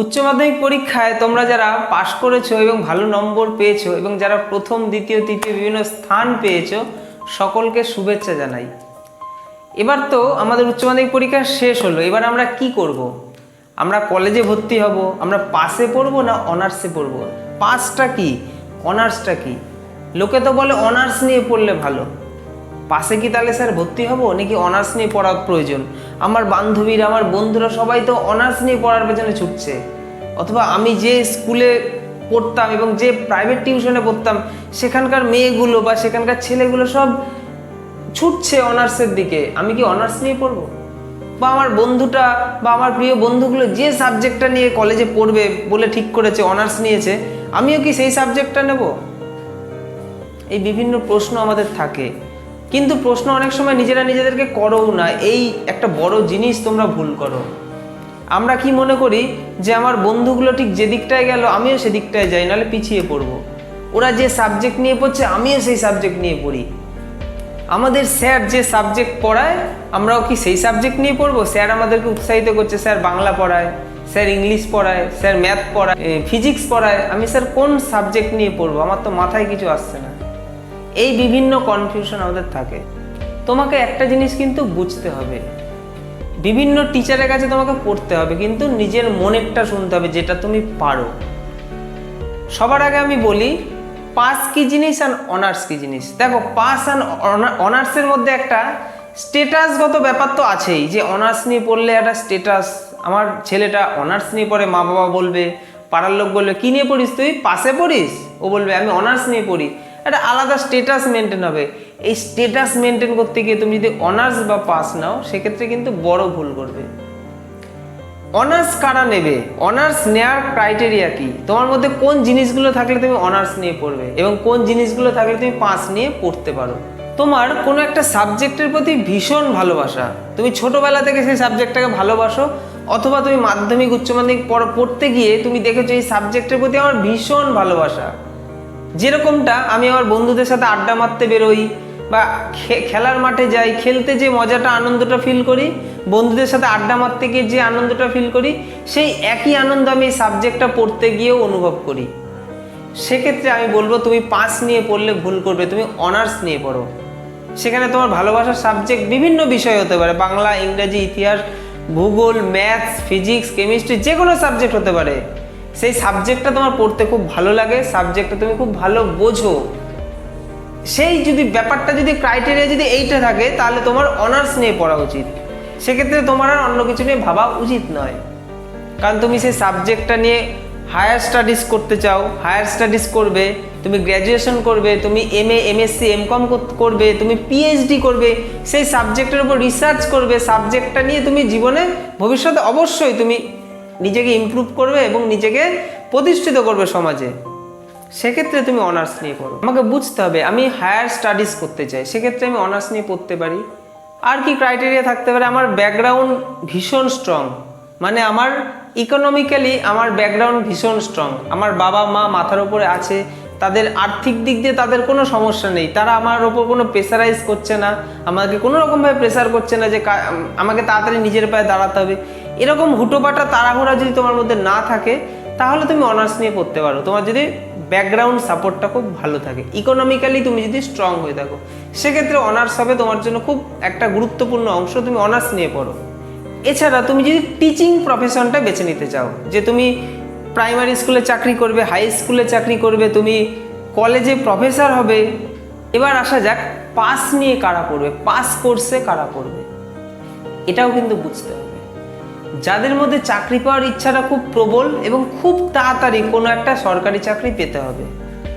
উচ্চ মাধ্যমিক পরীক্ষায় তোমরা যারা পাশ করেছ এবং ভালো নম্বর পেয়েছ এবং যারা প্রথম, দ্বিতীয়, তৃতীয় বিভিন্ন স্থান পেয়েছ, সকলকে শুভেচ্ছা জানাই। এবার তো আমাদের উচ্চ মাধ্যমিক পরীক্ষা শেষ হলো। এবার আমরা কি করব। আমরা কলেজে ভর্তি হব, আমরা পাসে পড়ব না অনার্সে পড়ব? পাসটা কি? অনার্সটা কি? লোকে তো বলে অনার্স নিয়ে পড়লে ভালো। পাশে কি তাহলে স্যার ভর্তি হব? নাকি অনার্স নিয়ে পড়া প্রয়োজন? আমার বান্ধবীরা, আমার বন্ধুরা সবাই তো অনার্স নিয়ে পড়ার পেছনে ছুটছে। অথবা আমি যে স্কুলে পড়তাম এবং যে প্রাইভেট টিউশনে পড়তাম, সেখানকার মেয়েগুলো বা সেখানকার ছেলেগুলো সব ছুটছে অনার্সের দিকে। আমি কি অনার্স নিয়ে পড়ব? বা আমার বন্ধুটা বা আমার প্রিয় বন্ধুগুলো যে সাবজেক্টটা নিয়ে কলেজে পড়বে বলে ঠিক করেছে অনার্স নিয়েছে, আমিও কি সেই সাবজেক্টটা নেব? এই বিভিন্ন প্রশ্ন আমাদের থাকে। কিন্তু প্রশ্ন অনেক সময় নিজেরা নিজেদেরকে করোও না। এই একটা বড় জিনিস তোমরা ভুল করো। আমরা কি মনে করি যে আমার বন্ধুগুলো ঠিক যে দিকটায় গেল আমিও সেদিকটায় যাই, নাহলে পিছিয়ে পড়ব। ওরা যে সাবজেক্ট নিয়ে পড়ছে, আমিও সেই সাবজেক্ট নিয়ে পড়ি। আমাদের স্যার যে সাবজেক্ট পড়ায়, আমরাও কি সেই সাবজেক্ট নিয়ে পড়ব? স্যার আমাদেরকে উৎসাহিত করছে, স্যার বাংলা পড়ায়, স্যার ইংলিশ পড়ায়, স্যার ম্যাথ পড়ায় ফিজিক্স পড়ায়, আমি স্যার কোন সাবজেক্ট নিয়ে পড়ব? আমার তো মাথায় কিছু আসছে না। এই বিভিন্ন কনফিউশন আমাদের থাকে। তোমাকে একটা জিনিস কিন্তু বুঝতে হবে। বিভিন্ন টিচারের কাছে তোমাকে পড়তে হবে, কিন্তু নিজের মনেরটা শুনতে হবে, যেটা তুমি পারো। সবার আগে আমি বলি পাস কি জিনিস আর অনার্স কি জিনিস? দেখো পাস আর অনার্সের মধ্যে একটা স্টেটাসগত ব্যাপার তো আছেই, যে অনার্স নিয়ে পড়লে একটা স্টেটাস আমার ছেলেটা অনার্স নিয়ে পড়ে মা বাবা বলবে, পাড়ার লোক বলবে, কী নিয়ে পড়িস তুই? পাশে পড়িস? ও বলবে, আমি অনার্স নিয়ে পড়ি। একটা আলাদা স্টেটাস মেনটেন হবে। এই স্টেটাস মেনটেন করতে গিয়ে তুমি যদি অনার্স বা পাস নাও, সেক্ষেত্রে কিন্তু বড় ভুল করবে। অনার্স কারা নেবে? অনার্স নেওয়ার ক্রাইটেরিয়া কি? তোমার মধ্যে কোন জিনিসগুলো থাকলে তুমি অনার্স নিয়ে পড়বে এবং কোন জিনিসগুলো থাকলে তুমি পাস নিয়ে পড়তে পারো। তোমার কোনো একটা সাবজেক্টের প্রতি ভীষণ ভালোবাসা। তুমি ছোটোবেলা থেকে সেই সাবজেক্টটাকে ভালোবাসো, অথবা তুমি মাধ্যমিক, উচ্চ মাধ্যমিক পড়- পড়তে গিয়ে তুমি দেখেছ এই সাবজেক্টের প্রতি আমার ভীষণ ভালোবাসা। যেরকমটা আমি আমার বন্ধুদের সাথে আড্ডা মারতে বেরোই বা খেলার মাঠে যাই, খেলতে যে মজাটা, আনন্দটা ফিল করি, বন্ধুদের সাথে আড্ডা মারতে গিয়ে যে আনন্দটা ফিল করি, সেই একই আনন্দ আমি সাবজেক্টটা পড়তে গিয়েও অনুভব করি। সেক্ষেত্রে আমি বলব, তুমি পাস নিয়ে পড়লে ভুল করবে, তুমি অনার্স নিয়ে পড়ো। সেখানে তোমার ভালোবাসার সাবজেক্ট বিভিন্ন বিষয় হতে পারে, বাংলা, ইংরেজি, ইতিহাস, ভূগোল ম্যাথস ফিজিক্স কেমিস্ট্রি যে কোনো সাবজেক্ট হতে পারে। সেই সাবজেক্টটা তোমার পড়তে খুব ভালো লাগে সাবজেক্টটা তুমি খুব ভালো বোঝো। সেই যদি ব্যাপারটা যদি ক্রাইটেরিয়া যদি এইটা থাকে, তাহলে তোমার অনার্স নিয়ে পড়া উচিত। সেক্ষেত্রে তোমার আর অন্য কিছু নিয়ে ভাবা উচিত নয়। কারণ তুমি সেই সাবজেক্টটা নিয়ে হায়ার স্টাডিজ করতে চাও হায়ার স্টাডিজ করবে, তুমি গ্র্যাজুয়েশন করবে, তুমি এম এ এমএসসি এমকম করবে, তুমি পিএইচডি করবে, সেই সাবজেক্টের উপর রিসার্চ করবে সাবজেক্টটা নিয়ে তুমি জীবনে, ভবিষ্যতে অবশ্যই তুমি নিজেকে ইমপ্রুভ করবে এবং নিজেকে প্রতিষ্ঠিত করবে সমাজে। সেক্ষেত্রে তুমি অনার্স নিয়ে পড়ো। আমাকে বুঝতে হবে, আমি হায়ার স্টাডিজ করতে চাই। সেক্ষেত্রে আমি অনার্স নিয়ে পড়তে পারি। আর কি ক্রাইটেরিয়া থাকতে পারে? আমার ব্যাকগ্রাউন্ড ভীষণ স্ট্রং মানে আমার ইকোনমিক্যালি আমার ব্যাকগ্রাউন্ড ভীষণ স্ট্রং আমার বাবা মা মাথার উপরে আছে, তাদের আর্থিক দিক দিয়ে তাদের কোনো সমস্যা নেই। তারা আমার ওপর কোনো প্রেসারাইজ করছে না। আমাকে কোনো রকমভাবে প্রেসার করছে না যে আমাকে তাড়াতাড়ি নিজের পায়ে দাঁড়াতে হবে। এরকম হুটোপাটা তাড়াহুড়া যদি তোমার মধ্যে না থাকে, তাহলে তুমি অনার্স নিয়ে পড়তে পারো। তোমার যদি ব্যাকগ্রাউন্ড সাপোর্টটা খুব ভালো থাকে। ইকোনমিক্যালি তুমি যদি স্ট্রং হয়ে থাকো, সেক্ষেত্রে অনার্স হবে তোমার জন্য খুব একটা গুরুত্বপূর্ণ অংশ, তুমি অনার্স নিয়ে পড়ো। এছাড়া তুমি যদি টিচিং প্রফেশনটা বেছে নিতে চাও, যে তুমি প্রাইমারি স্কুলে চাকরি করবে হাই স্কুলে চাকরি করবে, তুমি কলেজে প্রফেসর হবে, এবার আসা যাক পাস নিয়ে কারা পড়বে পাস কোর্সে কারা পড়বে? এটাও কিন্তু বুঝতে হবে। যাদের মধ্যে চাকরি পাওয়ার ইচ্ছাটা খুব প্রবল এবং খুব তাড়াতাড়ি কোনো একটা সরকারি চাকরি পেতে হবে।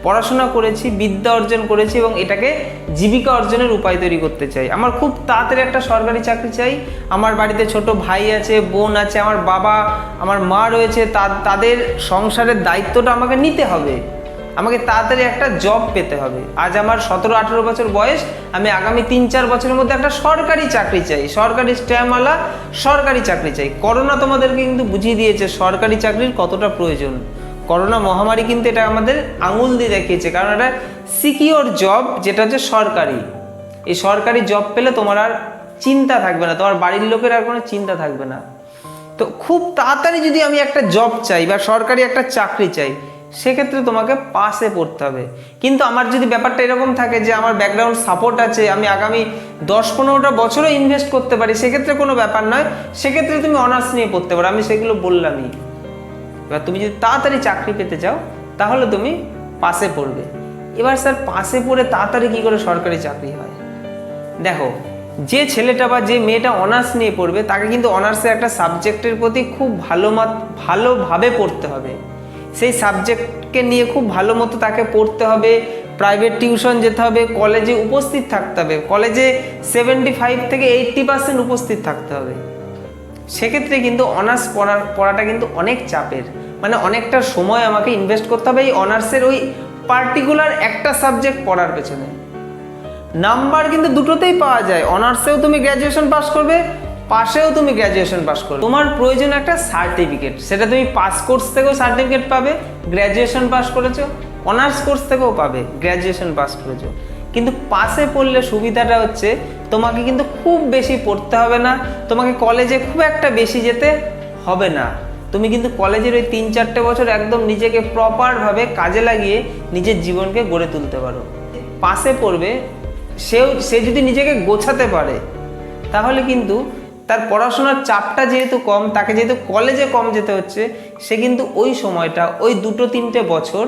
পড়াশোনা করেছি, বিদ্যা অর্জন করেছি এবং এটাকে জীবিকা অর্জনের উপায় তৈরি করতে চাই। আমার খুব তাড়াতাড়ি একটা সরকারি চাকরি চাই। আমার বাড়িতে ছোট ভাই আছে, বোন আছে, আমার বাবা, আমার মা রয়েছে তাদের সংসারের দায়িত্বটা আমাকে নিতে হবে। আমাকে তাড়াতাড়ি একটা জব পেতে হবে। আজ আমার সতেরো, আঠেরো বছর বয়স, আমি আগামী তিন, চার বছরের মধ্যে একটা সরকারি চাকরি চাই। সরকারি স্ট্যাম্পওয়ালা সরকারি চাকরি চাই। করোনা তোমাদেরকে কিন্তু বুঝিয়ে দিয়েছে, সরকারি চাকরির কতটা প্রয়োজন। করোনা মহামারী কিন্তু এটা আমাদের আঙুল দিয়ে দেখিয়েছে, কারণ এটা সিকিওর জব যেটা হচ্ছে সরকারি। এই সরকারি জব পেলে তোমার আর চিন্তা থাকবে না, তোমার বাড়ির লোকের আর কোনো চিন্তা থাকবে না। তো খুব তাড়াতাড়ি যদি আমি একটা জব চাই বা সরকারি একটা চাকরি চাই সেক্ষেত্রে তোমাকে পাসে পড়তে হবে। কিন্তু আমার যদি ব্যাপারটা এরকম থাকে যে আমার ব্যাকগ্রাউন্ড সাপোর্ট আছে, আমি আগামী দশ পনেরোটা বছরও ইনভেস্ট করতে পারি, সেক্ষেত্রে কোনো ব্যাপার নয়। সেক্ষেত্রে তুমি অনার্স নিয়ে পড়তে পারো। আমি সেগুলো বললামই। এবার তুমি যদি তাড়াতাড়ি চাকরি পেতে চাও, তাহলে তুমি পাশে পড়বে। এবার স্যার পাশে পড়ে তাড়াতাড়ি কী করে সরকারি চাকরি হয়? দেখো, যে ছেলেটা বা যে মেয়েটা অনার্স নিয়ে পড়বে, তাকে কিন্তু অনার্সের একটা সাবজেক্টের প্রতি খুব ভালো মাত, ভালোভাবে পড়তে হবে। সেই সাবজেক্টকে নিয়ে খুব ভালো মতো তাকে পড়তে হবে প্রাইভেট টিউশন যেতে হবে কলেজে উপস্থিত থাকতে হবে। কলেজে সেভেন্টি ফাইভ থেকে এইট্টি পার্সেন্ট উপস্থিত থাকতে হবে। সেক্ষেত্রে কিন্তু অনার্স পড়ার, পড়াটা কিন্তু অনেক চাপের। মানে অনেকটা সময় আমাকে ইনভেস্ট করতে হবে এই অনার্সের ওই পার্টিকুলার একটা সাবজেক্ট পড়ার পেছনে। নাম্বার কিন্তু দুটোতেই পাওয়া যায়। অনার্সেও তুমি গ্র্যাজুয়েশন পাস করবে পাশেও তুমি গ্র্যাজুয়েশন পাস করবে। তোমার প্রয়োজন একটা সার্টিফিকেট সেটা তুমি পাস কোর্স থেকেও সার্টিফিকেট পাবে গ্র্যাজুয়েশন পাস করেছ অনার্স কোর্স থেকেও পাবে গ্র্যাজুয়েশন পাস করেছ। কিন্তু পাশে পড়লে সুবিধাটা হচ্ছে, তোমাকে কিন্তু খুব বেশি পড়তে হবে না, তোমাকে কলেজে খুব একটা বেশি যেতে হবে না। তুমি কিন্তু কলেজের ওই তিন চারটে বছর একদম নিজেকে প্রপারভাবে কাজে লাগিয়ে নিজের জীবনকে গড়ে তুলতে পারো। পাশে পড়বে, সেও, সে যদি নিজেকে গোছাতে পারে, তাহলে কিন্তু তার পড়াশোনার চাপটা যেহেতু কম, তাকে যেহেতু কলেজে কম যেতে হচ্ছে, সে কিন্তু ওই সময়টা, ওই দুটো তিনটে বছর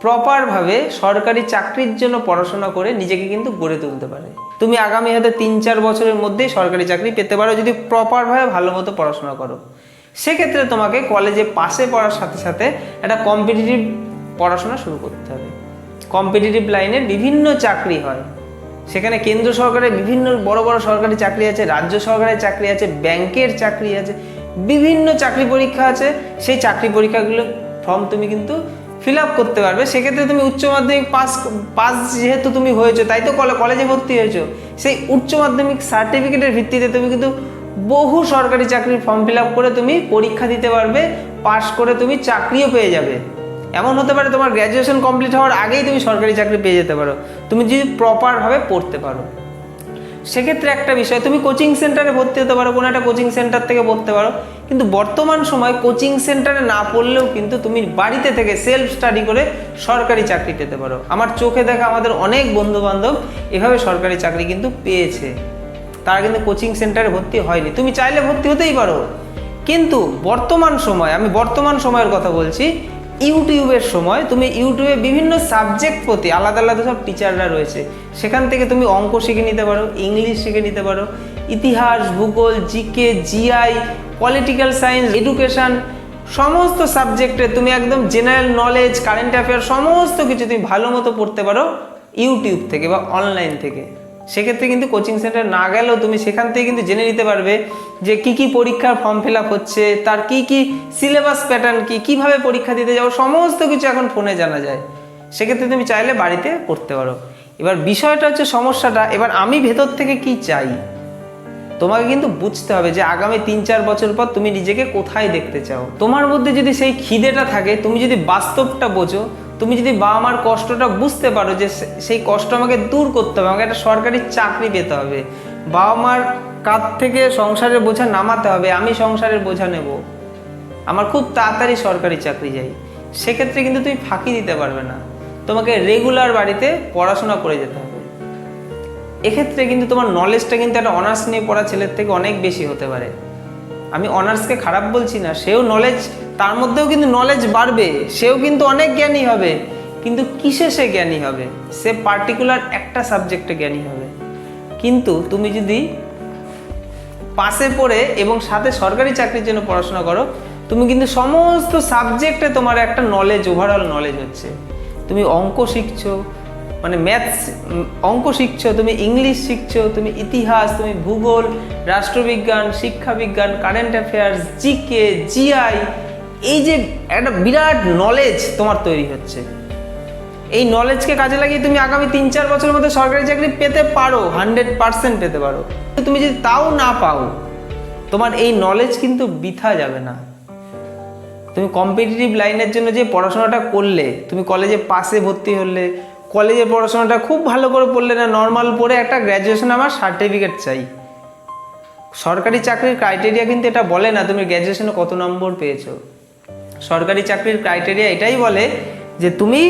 প্রপারভাবে সরকারি চাকরির জন্য পড়াশোনা করে নিজেকে কিন্তু গড়ে তুলতে পারে। তুমি আগামী হয়তো তিন চার বছরের মধ্যেই সরকারি চাকরি পেতে পারো, যদি প্রপারভাবে ভালো মতো পড়াশোনা করো। সেক্ষেত্রে তোমাকে কলেজে পাশে পড়ার সাথে সাথে একটা কম্পিটিটিভ পড়াশোনা শুরু করতে হবে। কম্পিটিটিভ লাইনে বিভিন্ন চাকরি হয়। সেখানে কেন্দ্র সরকারের বিভিন্ন বড় বড় সরকারি চাকরি আছে, রাজ্য সরকারের চাকরি আছে, ব্যাংকের চাকরি আছে, বিভিন্ন চাকরি পরীক্ষা আছে। সেই চাকরি পরীক্ষাগুলো ফর্ম তুমি কিন্তু ফিল আপ করতে পারবে। সেক্ষেত্রে তুমি উচ্চ মাধ্যমিক পাস পাস যেহেতু তুমি হয়েছো, তাই তো কলে- কলেজে ভর্তি হয়েছো। সেই উচ্চ মাধ্যমিক সার্টিফিকেটের ভিত্তিতে তুমি কিন্তু বহু সরকারি চাকরির ফর্ম ফিল আপ করে তুমি পরীক্ষা দিতে পারবে পাস করে তুমি চাকরিও পেয়ে যাবে। এমন হতে পারে তোমার গ্র্যাজুয়েশন কমপ্লিট হওয়ার আগেই তুমি সরকারি চাকরি পেয়ে যেতে পারো। তুমি যদি প্রপারভাবে পড়তে পারো। সেক্ষেত্রে একটা বিষয়, তুমি কোচিং সেন্টারে ভর্তি হতে পারো, কোনো একটা কোচিং সেন্টার থেকে পড়তে পারো। কিন্তু বর্তমান সময় কোচিং সেন্টারে না পড়লেও কিন্তু তুমি বাড়িতে থেকে সেলফ স্টাডি করে সরকারি চাকরি পেতে পারো। আমার চোখে দেখা আমাদের অনেক বন্ধু বান্ধব এভাবে সরকারি চাকরি কিন্তু পেয়েছে। তারা কিন্তু কোচিং সেন্টারে ভর্তি হয়নি। তুমি চাইলে ভর্তি হতেই পারো। কিন্তু বর্তমান সময়, আমি বর্তমান সময়ের কথা বলছি ইউটিউবের সময় তুমি ইউটিউবে বিভিন্ন সাবজেক্ট প্রতি আলাদা আলাদা সব টিচাররা রয়েছে। সেখান থেকে তুমি অঙ্ক শিখে নিতে পারো ইংলিশ শিখে নিতে পারো, ইতিহাস, ভূগোল GK GI political science education সমস্ত সাবজেক্টে তুমি একদম জেনারেল নলেজ কারেন্ট অ্যাফেয়ার সমস্ত কিছু তুমি ভালো মতো পড়তে পারো ইউটিউব থেকে বা অনলাইন থেকে। সেক্ষেত্রে কিন্তু কোচিং সেন্টার না গেলেও তুমি সেখান থেকে কিন্তু জেনে নিতে পারবে যে কি কি পরীক্ষার ফর্ম ফিল হচ্ছে, তার কি কি সিলেবাস প্যাটার্ন কি, কীভাবে পরীক্ষা দিতে যাব, সমস্ত কিছু এখন ফোনে জানা যায়। সেক্ষেত্রে তুমি চাইলে বাড়িতে পড়তে পারো। এবার বিষয়টা হচ্ছে সমস্যাটা, এবার আমি ভেতর থেকে কি চাই? তোমাকে কিন্তু বুঝতে হবে যে আগামী তিন চার বছর পর তুমি নিজেকে কোথায় দেখতে চাও। তোমার মধ্যে যদি সেই খিদেটা থাকে, তুমি যদি বাস্তবটা বোঝো, তুমি যদি বাবা মার কষ্টটা বুঝতে পারো যে সেই কষ্ট আমাকে দূর করতে হবে, আমাকে একটা সরকারি চাকরি পেতে হবে বাবা মার কাঁধ থেকে সংসারের বোঝা নামাতে হবে, আমি সংসারের বোঝা নেব। আমার খুব তাড়াতাড়ি সরকারি চাকরি চাই সেক্ষেত্রে কিন্তু তুমি ফাঁকি দিতে পারবে না। তোমাকে রেগুলার বাড়িতে পড়াশোনা করে যেতে হবে। এক্ষেত্রে কিন্তু তোমার নলেজটা কিন্তু একটা অনার্স নিয়ে পড়া ছেলের থেকে অনেক বেশি হতে পারে। আমি অনার্সকে খারাপ বলছি না, সেও নলেজ তার মধ্যেও কিন্তু নলেজ বাড়বে, সেও কিন্তু অনেক জ্ঞানী হবে। কিন্তু কিসে সে জ্ঞানী হবে? সে পার্টিকুলার একটা সাবজেক্টে জ্ঞানী হবে। কিন্তু তুমি যদি পাশে পড়ে এবং সাথে সরকারি চাকরির জন্য পড়াশোনা করো, তুমি কিন্তু সমস্ত সাবজেক্টে তোমার একটা নলেজ ওভারঅল নলেজ হচ্ছে। তুমি অঙ্ক শিখছো মানে ম্যাথস অঙ্ক শিখছো, তুমি ইংলিশ শিখছো, তুমি ইতিহাস, তুমি ভূগোল, রাষ্ট্রবিজ্ঞান, শিক্ষাবিজ্ঞান কারেন্ট অ্যাফেয়ার্স জিকে জিআই এই যে একটা বিরাট নলেজ তোমার তৈরি হচ্ছে। এই নলেজকে কাজে লাগিয়ে তুমি আগামী তিন, চার বছরের মধ্যে সরকারি চাকরি পেতে পারো হান্ড্রেড পার্সেন্ট পেতে পারো। তুমি যদি তাও না পাও, তোমার এই নলেজ কিন্তু বৃথা যাবে না। তুমি কম্পিটিটিভ লাইনের জন্য যে পড়াশোনাটা করলে, তুমি কলেজে পাশে ভর্তি হলে কলেজের পড়াশোনাটা খুব ভালো করে পড়লে না নর্মাল পড়ে একটা গ্র্যাজুয়েশন আমার সার্টিফিকেট চাই। সরকারি চাকরির ক্রাইটেরিয়া কিন্তু এটা বলে না, তুমি গ্র্যাজুয়েশনে কত নম্বর পেয়েছ। সরকারি চাকরির ক্রাইটেরিয়া এটাই বলে যে তুমি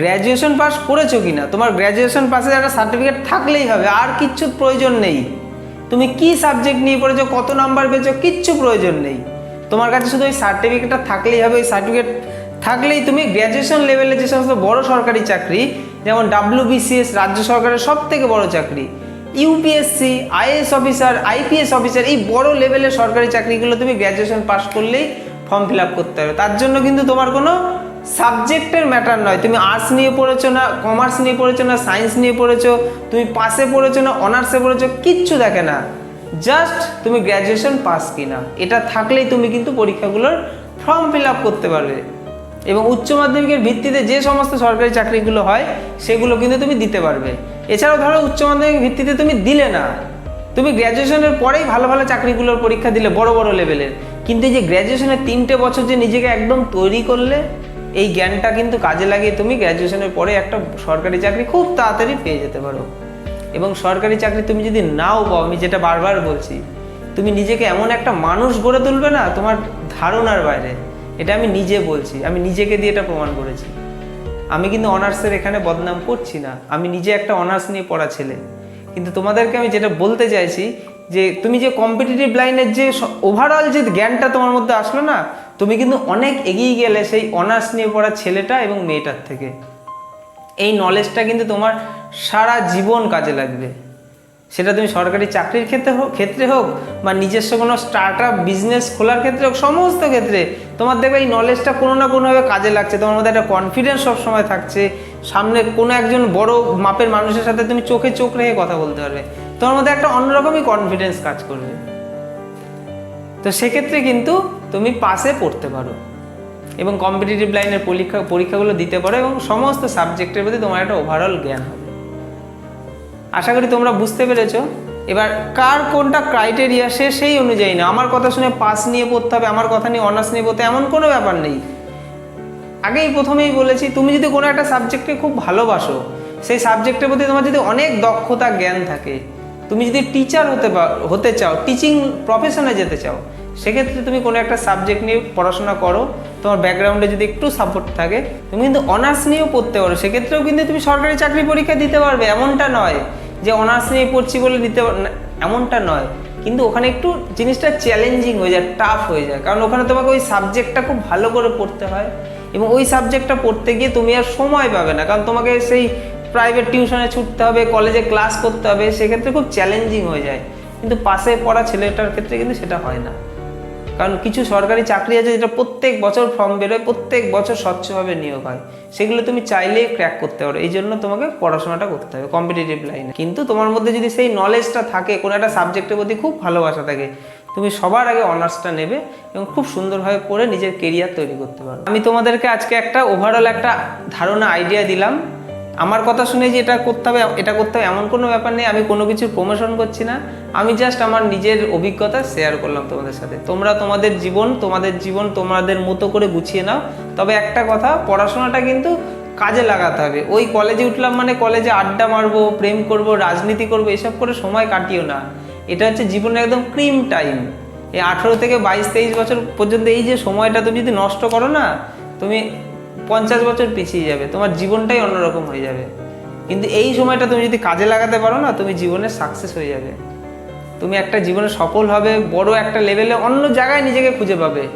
গ্র্যাজুয়েশন পাস করেছ কি না তোমার গ্র্যাজুয়েশন পাসের একটা সার্টিফিকেট থাকলেই হবে, আর কিচ্ছু প্রয়োজন নেই। তুমি কি সাবজেক্ট নিয়ে পড়েছো, কত নাম্বার পেয়েছ, কিচ্ছু প্রয়োজন নেই। তোমার কাছে শুধু ওই সার্টিফিকেটটা থাকলেই হবে, ওই সার্টিফিকেট থাকলেই তুমি গ্র্যাজুয়েশন লেভেলে যে সমস্ত বড় সরকারি চাকরি, যেমন ডাব্লিউবিসিএস রাজ্য সরকারের সব থেকে বড় চাকরি UPSC IS officer IPS officer এই বড় লেভেলের সরকারি চাকরিগুলো তুমি গ্র্যাজুয়েশন পাস করলেই ফর্ম ফিল আপ করতে হবে। তার জন্য কিন্তু তোমার কোনো সাবজেক্টের ম্যাটার নয়। তুমি আর্টস নিয়ে পড়েছো না কমার্স নিয়ে পড়েছো না সায়েন্স নিয়ে পড়েছো, তুমি পাসে পড়েছো না অনার্সে পড়েছো, কিচ্ছু দেখে না। জাস্ট তুমি গ্র্যাজুয়েশন পাস কিনা। এটা থাকলেই তুমি কিন্তু পরীক্ষাগুলোর ফর্ম ফিল আপ করতে পারবে। এবং উচ্চ মাধ্যমিকের ভিত্তিতে যে সমস্ত সরকারি চাকরিগুলো হয়, সেগুলো কিন্তু তুমি দিতে পারবে। এছাড়াও ধরো উচ্চ মাধ্যমিক ভিত্তিতে তুমি দিলে না। তুমি গ্র্যাজুয়েশনের পরেই ভালো ভালো চাকরিগুলোর পরীক্ষা দিলে, বড় বড় লেভেলের কিন্তু যে গ্র্যাজুয়েশনের তিনটে বছর যে নিজেকে একদম তৈরি করলে এই জ্ঞানটা কিন্তু কাজে লাগিয়ে তুমি গ্র্যাজুয়েশনের পরে একটা সরকারি চাকরি খুব তাড়াতাড়ি পেয়ে যেতে পারো। এবং সরকারি চাকরি তুমি যদি নাও পাও, আমি যেটা বারবার বলছি, তুমি নিজেকে এমন একটা মানুষ গড়ে তুলবে না তোমার ধারণার বাইরে। এটা আমি নিজে বলছি, আমি নিজেকে দিয়ে এটা প্রমাণ করেছি। আমি কিন্তু অনার্সের এখানে বদনাম করছি না। আমি নিজে একটা অনার্স নিয়ে পড়া ছেলে। কিন্তু তোমাদেরকে আমি যেটা বলতে চাইছি যে তুমি যে কম্পিটিটিভ লাইনের যে ওভারঅল যে জ্ঞানটা তোমার মধ্যে আসলো না, তুমি কিন্তু অনেক এগিয়ে গেলে সেই অনার্স নিয়ে পড়া ছেলেটা এবং মেয়েটার থেকে। এই নলেজটা কিন্তু তোমার সারা জীবন কাজে লাগবে। সেটা তুমি সরকারি চাকরির ক্ষেত্রে হোক ক্ষেত্রে হোক বা নিজস্ব কোনো স্টার্ট আপ বিজনেস খোলার ক্ষেত্রে হোক, সমস্ত ক্ষেত্রে তোমার দেখবে এই নলেজটা কোনো না কোনোভাবে কাজে লাগছে। তোমার মধ্যে একটা কনফিডেন্স সবসময় থাকছে। সামনে কোনো একজন বড় মাপের মানুষের সাথে তুমি চোখে চোখ রেখে কথা বলতে পারবে। তোমার মধ্যে একটা অন্যরকমই কনফিডেন্স কাজ করবে। তো সেক্ষেত্রে কিন্তু তুমি পাশে পড়তে পারো এবং কম্পিটিটিভ লাইনের পরীক্ষা, পরীক্ষাগুলো দিতে পারো এবং সমস্ত সাবজেক্টের প্রতি তোমার একটা ওভারঅল জ্ঞান হবে। আশা করি তোমরা বুঝতে পেরেছ। এবার কার কোনটা ক্রাইটেরিয়া সে সেই অনুযায়ী না আমার কথা শুনে পাস নিয়ে পড়তে হবে, আমার কথা নিয়ে অনার্স নিয়ে পড়তে এমন কোনো ব্যাপার নেই। আগেই প্রথমেই বলেছি, তুমি যদি কোনো একটা সাবজেক্টকে খুব ভালোবাসো, সেই সাবজেক্টের প্রতি তোমার যদি অনেক দক্ষতা, জ্ঞান থাকে তুমি যদি টিচার হতে হতে চাও টিচিং প্রফেশনে যেতে চাও, সেক্ষেত্রে তুমি কোনো একটা সাবজেক্ট নিয়ে পড়াশোনা করো, তোমার ব্যাকগ্রাউন্ডে যদি একটু সাপোর্ট থাকে, তুমি কিন্তু অনার্স নিয়েও পড়তে পারো, সেক্ষেত্রেও কিন্তু তুমি সরকারি চাকরি পরীক্ষা দিতে পারবে, এমনটা নয় যে অনার্স নিয়ে পড়ছি বলে দিতে এমনটা নয়। কিন্তু ওখানে একটু জিনিসটা চ্যালেঞ্জিং হয়ে যায় টাফ হয়ে যায়, কারণ ওখানে তোমাকে ওই সাবজেক্টটা খুব ভালো করে পড়তে হয় এবং ওই সাবজেক্টটা পড়তে গিয়ে তুমি আর সময় পাবে না, কারণ তোমাকে সেই প্রাইভেট টিউশনে ছুটতে হবে কলেজে ক্লাস করতে হবে, সেক্ষেত্রে খুব চ্যালেঞ্জিং হয়ে যায়। কিন্তু পাশে পড়া ছেলেটার ক্ষেত্রে কিন্তু সেটা হয় না। কারণ কিছু সরকারি চাকরি আছে যেটা প্রত্যেক বছর ফর্ম বেরোয়, প্রত্যেক বছর স্বচ্ছভাবে নিয়োগ হয়। সেগুলো তুমি চাইলেই ক্র্যাক করতে পারো। এই জন্য তোমাকে পড়াশোনাটা করতে হবে কম্পিটিটিভ লাইনে কিন্তু তোমার মধ্যে যদি সেই নলেজটা থাকে, কোনো একটা সাবজেক্টের প্রতি খুব ভালোবাসা থাকে, তুমি সবার আগে অনার্সটা নেবে এবং খুব সুন্দরভাবে পড়ে নিজের কেরিয়ার তৈরি করতে পারো আমি তোমাদেরকে আজকে একটা ওভারঅল একটা ধারণা আইডিয়া দিলাম। আমার কথা শুনে যে এটা করতে হবে, এটা করতে হবে এমন কোনো ব্যাপার নেই, আমি কোনো কিছুর প্রমোশন করছি না। আমি জাস্ট আমার নিজের অভিজ্ঞতা শেয়ার করলাম তোমাদের সাথে। তোমরা তোমাদের জীবন তোমাদের জীবন তোমাদের মতো করে গুছিয়ে নাও। তবে একটা কথা, পড়াশোনাটা কিন্তু কাজে লাগাতে হবে। ওই কলেজে উঠলাম মানে কলেজে আড্ডা মারবো, প্রেম করব, রাজনীতি করব, এসব করে সময় কাটিও না। এটা হচ্ছে জীবনের একদম ক্রিম টাইম এই আঠেরো থেকে বাইশ, তেইশ বছর পর্যন্ত এই যে সময়টা তুমি যদি নষ্ট করো না, তুমি পঞ্চাশ বছর পিছিয়ে যাবে, তোমার জীবনটাই অন্যরকম হয়ে যাবে। কিন্তু এই সময়টা তুমি যদি কাজে লাগাতে পারো না, তুমি জীবনে সাকসেস হয়ে যাবে। তুমি একটা জীবনে সফল হবে, বড় একটা লেভেলে অন্য জায়গায় নিজেকে খুঁজে পাবে।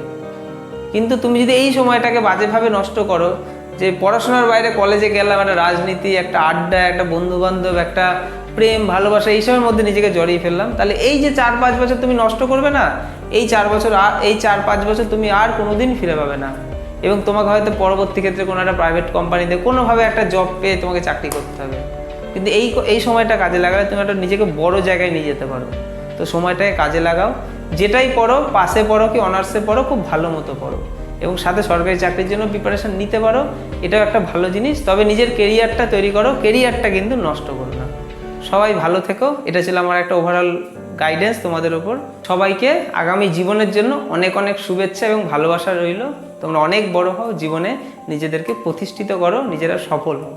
কিন্তু তুমি যদি এই সময়টাকে বাজেভাবে নষ্ট করো, যে পড়াশোনার বাইরে কলেজে গেলাম, একটা রাজনীতি, একটা আড্ডা, একটা বন্ধু বান্ধব একটা প্রেম, ভালোবাসা এইসবের মধ্যে নিজেকে জড়িয়ে ফেললাম, তাহলে এই যে চার পাঁচ বছর তুমি নষ্ট করবে না, এই চার বছর আর এই চার পাঁচ বছর তুমি আর কোনোদিন ফিরে পাবে না। এবং তোমাকে হয়তো পরবর্তী ক্ষেত্রে কোনো একটা প্রাইভেট কোম্পানিতে কোনোভাবে একটা জব পেয়ে তোমাকে চাকরি করতে হবে। কিন্তু এই এই সময়টা কাজে লাগালে তুমি একটা নিজেকে বড় জায়গায় নিয়ে যেতে পারো তো সময়টাকে কাজে লাগাও। যেটাই পড়ো, পাশে পড়ো কি অনার্সে পড়ো, খুব ভালো মতো পড়ো। এবং সাথে সরকারি চাকরির জন্য প্রিপারেশন নিতে পারো। এটাও একটা ভালো জিনিস। তবে নিজের কেরিয়ারটা তৈরি করো। কেরিয়ারটা কিন্তু নষ্ট করো না। সবাই ভালো থেকো। এটা ছিল আমার একটা ওভারঅল গাইডেন্স তোমাদের ওপর সবাইকে আগামী জীবনের জন্য অনেক অনেক শুভেচ্ছা এবং ভালোবাসা রইল। তোমরা অনেক বড় হও জীবনে নিজেদেরকে প্রতিষ্ঠিত করো নিজেরা সফল হও।